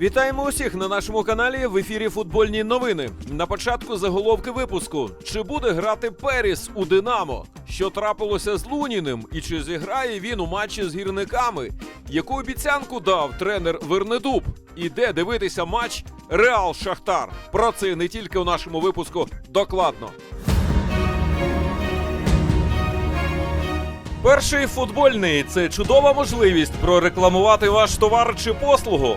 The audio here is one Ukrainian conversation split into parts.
Вітаємо усіх на нашому каналі в ефірі футбольні новини. На початку заголовки випуску: чи буде грати Періс у Динамо? Що трапилося з Луніним? І чи зіграє він у матчі з гірниками? Яку обіцянку дав тренер Вернедуб? І де дивитися матч Реал Шахтар? Про це не тільки у нашому випуску докладно. Перший футбольний це чудова можливість прорекламувати ваш товар чи послугу.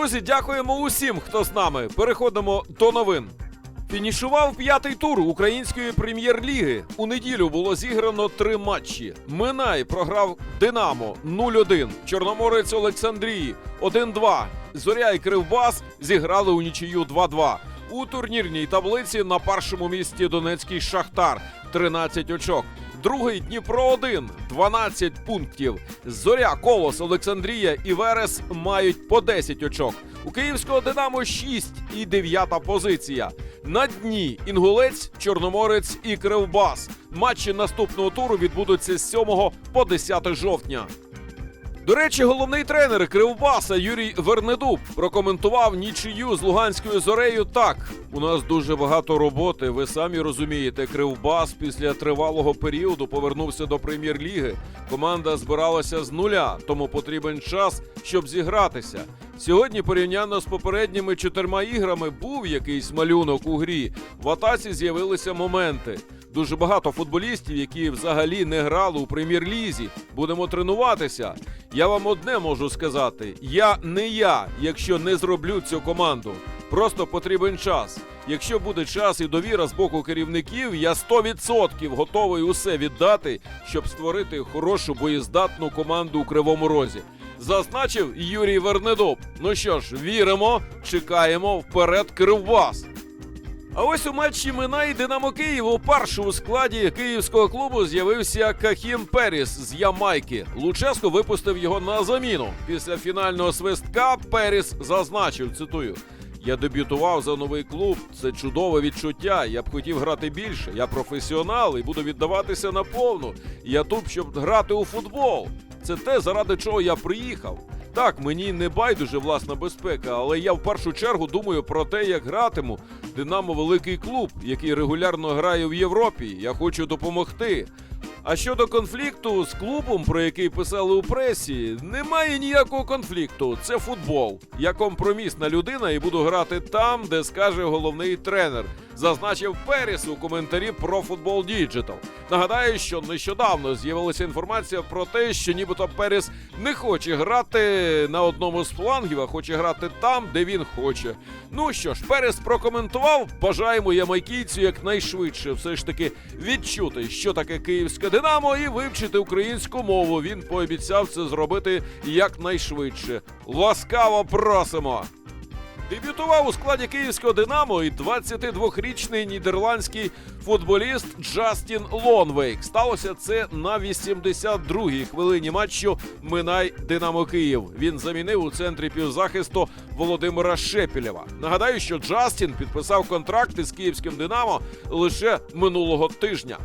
Друзі, дякуємо усім, хто з нами. Переходимо до новин. Фінішував п'ятий тур української прем'єр-ліги. У неділю було зіграно три матчі. Минай програв Динамо 0-1, Чорноморець Олександрії 1-2. Зоря і Кривбас зіграли у нічию 2-2. У турнірній таблиці на першому місці Донецький Шахтар 13 очок. Другий Дніпро 1 12 пунктів. Зоря, Колос, Олександрія і Верес мають по 10 очок. У київського Динамо 6 і 9 позиція. На дні Інгулець, Чорноморець і Кривбас. Матчі наступного туру відбудуться з 7 по 10 жовтня. До речі, головний тренер Кривбаса Юрій Вернедуб прокоментував нічию з Луганською зорею так: у нас дуже багато роботи. Ви самі розумієте, Кривбас після тривалого періоду повернувся до прем'єр-ліги. Команда збиралася з нуля, тому потрібен час, щоб зігратися. Сьогодні, порівняно з попередніми чотирма іграми, був якийсь малюнок у грі. В атаці з'явилися моменти. Дуже багато футболістів, які взагалі не грали у прем'єр-лізі. Будемо тренуватися. Я вам одне можу сказати: я не я, якщо не зроблю цю команду. Просто потрібен час. Якщо буде час і довіра з боку керівників, я 100% готовий усе віддати, щоб створити хорошу боєздатну команду у кривому розі. Зазначив Юрій Вернедоб. Ну що ж, віримо, чекаємо вперед Кривбас. А ось у матчі Минай Динамо Київ у першому складі київського клубу з'явився Кахім Періс з Ямайки. Луческо випустив його на заміну. Після фінального свистка Періс зазначив, цитую. Я дебютував за новий клуб. Це чудове відчуття. Я б хотів грати більше. Я професіонал і буду віддаватися наповну. Я тут, щоб грати у футбол. Це те, заради чого я приїхав. Так, мені не байдуже власна безпека, але я в першу чергу думаю про те, як гратиму. Динамо великий клуб, який регулярно грає в Європі. Я хочу допомогти. А щодо конфлікту з клубом, про який писали у пресі, немає ніякого конфлікту. Це футбол. Я компромісна людина і буду грати там, де скаже головний тренер. Зазначив Періс у коментарі про футбол Діджитал. Нагадаю, що нещодавно з'явилася інформація про те, що нібито Періс не хоче грати на одному з флангів, а хоче грати там, де він хоче. Ну що ж, Перес прокоментував. Бажаємо ямайкійцю якнайшвидше все ж таки відчути, що таке київське Динамо, і вивчити українську мову. Він пообіцяв це зробити якнайшвидше. Ласкаво просимо! Дебютував у складі київського Динамо і 22-річний нідерландський футболіст Джастін Лонвейк. Сталося це на 82-й хвилині матчу Минай Динамо Київ. Він замінив у центрі півзахисту Володимира Шепілєва. Нагадаю, що Джастін підписав контракт із київським Динамо лише минулого тижня.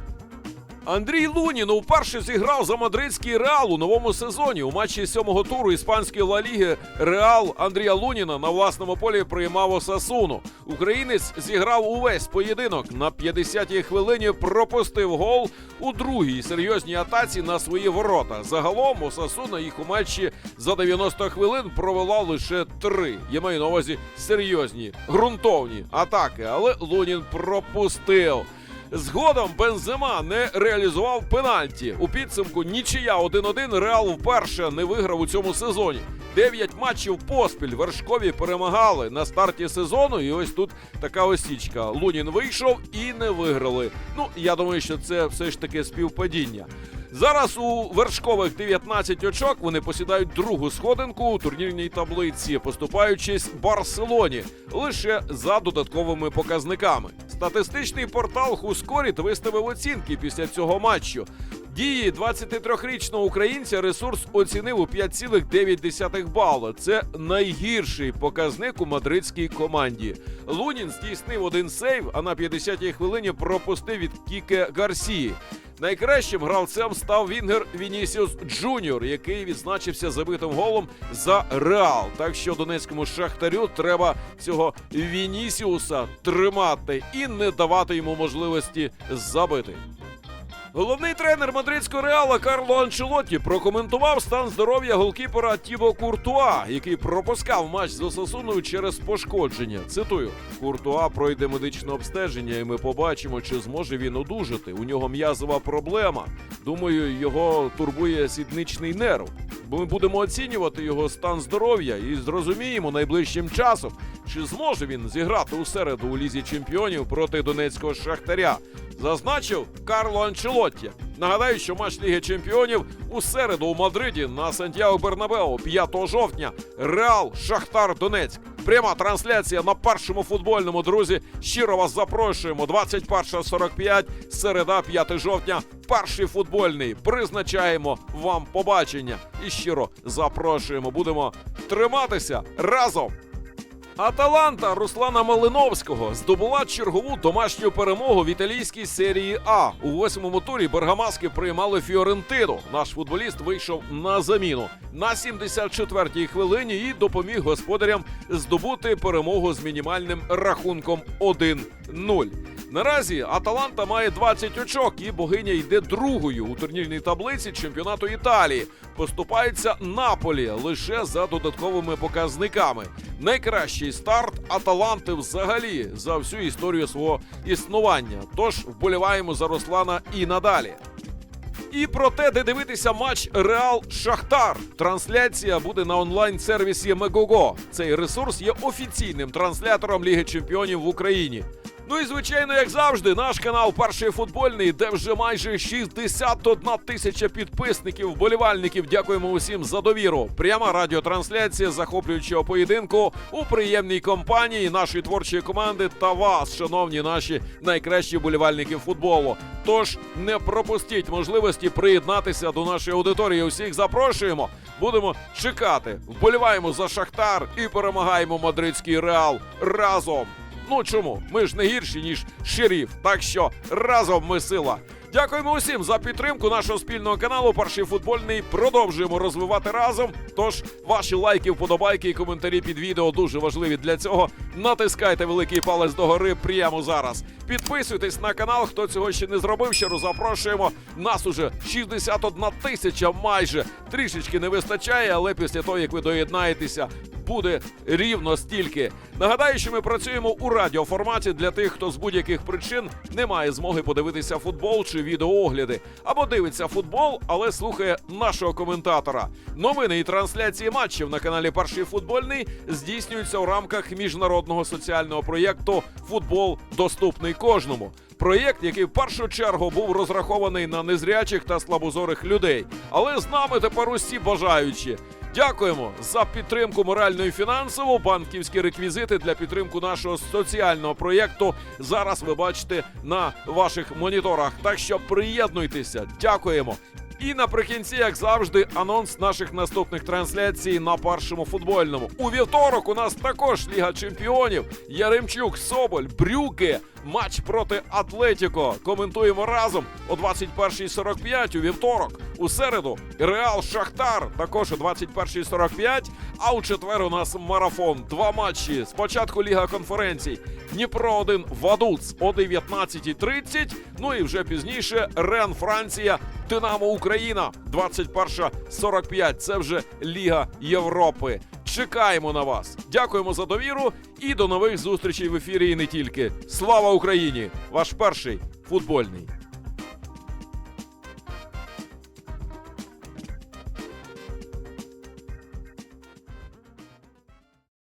Андрій Лунін вперше зіграв за мадридський Реал у новому сезоні. У матчі сьомого туру іспанської Ла Ліги Реал Андрія Луніна на власному полі приймав Осасуну. Українець зіграв увесь поєдинок. На 50-й хвилині пропустив гол у другій серйозній атаці на свої ворота. Загалом Осасуна їх у матчі за 90 хвилин провела лише три. Я маю на увазі серйозні ґрунтовні атаки, але Лунін пропустив. Згодом Бензема не реалізував пенальті. У підсумку нічия 1-1 Реал вперше не виграв у цьому сезоні. Дев'ять матчів поспіль вершкові перемагали на старті сезону. І ось тут така осічка. Лунін вийшов і не виграли. Ну я думаю, що це все ж таки співпадіння. Зараз у вершкових 19 очок вони посідають другу сходинку у турнірній таблиці, поступаючись Барселоні лише за додатковими показниками. Статистичний портал Хускоріт виставив оцінки після цього матчу. Дії 23-річного українця ресурс оцінив у 5,9 бала. Це найгірший показник у мадридській команді. Лунін здійснив один сейв, а на 50-й хвилині пропустив від Кіке Гарсії. Найкращим гравцем став Вінгер Вінісіус Джуніор, який відзначився забитим голом за Реал. Так що донецькому шахтарю треба цього Вінісіуса тримати і не давати йому можливості забити. Головний тренер мадридського реала Карло Анчелотті прокоментував стан здоров'я голкіпера Тібо Куртуа, який пропускав матч з Осасуною через пошкодження. Цитую: Куртуа пройде медичне обстеження, і ми побачимо, чи зможе він одужати. У нього м'язова проблема. Думаю, його турбує сідничний нерв. Бо ми будемо оцінювати його стан здоров'я і зрозуміємо найближчим часом, чи зможе він зіграти у середу у лізі чемпіонів проти донецького шахтаря. Зазначив Карло Анчелотті. Нагадаю, що матч Ліги Чемпіонів у середу у Мадриді на Сантьяго Бернабео 5 жовтня. Реал Шахтар Донецьк. Пряма трансляція на першому футбольному друзі. Щиро вас запрошуємо. 21.45, середа, 5 жовтня. Перший футбольний. Призначаємо вам побачення. І щиро запрошуємо. Будемо триматися разом. Аталанта Руслана Малиновського здобула чергову домашню перемогу в італійській серії А. У восьмому турі Бергамаски приймали Фіорентину. Наш футболіст вийшов на заміну на 74-й хвилині і допоміг господарям здобути перемогу з мінімальним рахунком 1-0. Наразі Аталанта має 20 очок, і богиня йде другою у турнірній таблиці чемпіонату Італії. Поступається Наполі лише за додатковими показниками. Найкращий старт Аталанти взагалі за всю історію свого існування. Тож вболіваємо за Руслана і надалі. І про те, де дивитися матч Реал Шахтар. Трансляція буде на онлайн-сервісі Мегого. Цей ресурс є офіційним транслятором Ліги Чемпіонів в Україні. Ну і звичайно, як завжди, наш канал Перший футбольний, де вже майже 61 тисяча підписників, вболівальників. Дякуємо усім за довіру. Пряма радіотрансляція захоплюючого поєдинку у приємній компанії нашої творчої команди та вас, шановні наші найкращі вболівальники футболу. Тож не пропустіть можливості приєднатися до нашої аудиторії. Усіх запрошуємо. Будемо чекати. Вболіваємо за Шахтар і перемагаємо мадридський реал разом. Ну чому? Ми ж не гірші, ніж шеріф. Так що разом ми сила. Дякуємо усім за підтримку нашого спільного каналу. Перший футбольний продовжуємо розвивати разом. Тож ваші лайки, вподобайки і коментарі під відео дуже важливі для цього. Натискайте великий палець догори прямо зараз. Підписуйтесь на канал, хто цього ще не зробив. Щиро запрошуємо. Нас уже 61 тисяча майже. Трішечки не вистачає, але після того, як ви доєднаєтеся, буде рівно стільки. Нагадаю, що ми працюємо у радіоформаті для тих, хто з будь-яких причин не має змоги подивитися футбол чи відеоогляди, або дивиться футбол, але слухає нашого коментатора. Новини і трансляції матчів на каналі Перший футбольний здійснюються у рамках міжнародного соціального проєкту Футбол доступний кожному. Проєкт, який в першу чергу був розрахований на незрячих та слабозорих людей, але з нами тепер усі бажаючі. Дякуємо за підтримку морально і фінансову. Банківські реквізити для підтримку нашого соціального проєкту зараз ви бачите на ваших моніторах. Так що приєднуйтеся. Дякуємо. І наприкінці, як завжди, анонс наших наступних трансляцій на першому футбольному. У вівторок у нас також Ліга Чемпіонів. Яремчук, Соболь, Брюки. Матч проти Атлетіко. Коментуємо разом о 21.45 у вівторок. У середу Реал Шахтар також о 21.45. А у четвер у нас марафон. Два матчі. Спочатку Ліга конференцій. Дніпро 1 Вадуц о 19.30. Ну і вже пізніше Рен Франція. Динамо Україна 21.45. Це вже Ліга Європи. Чекаємо на вас. Дякуємо за довіру і до нових зустрічей в ефірі. І не тільки. Слава Україні! Ваш перший футбольний.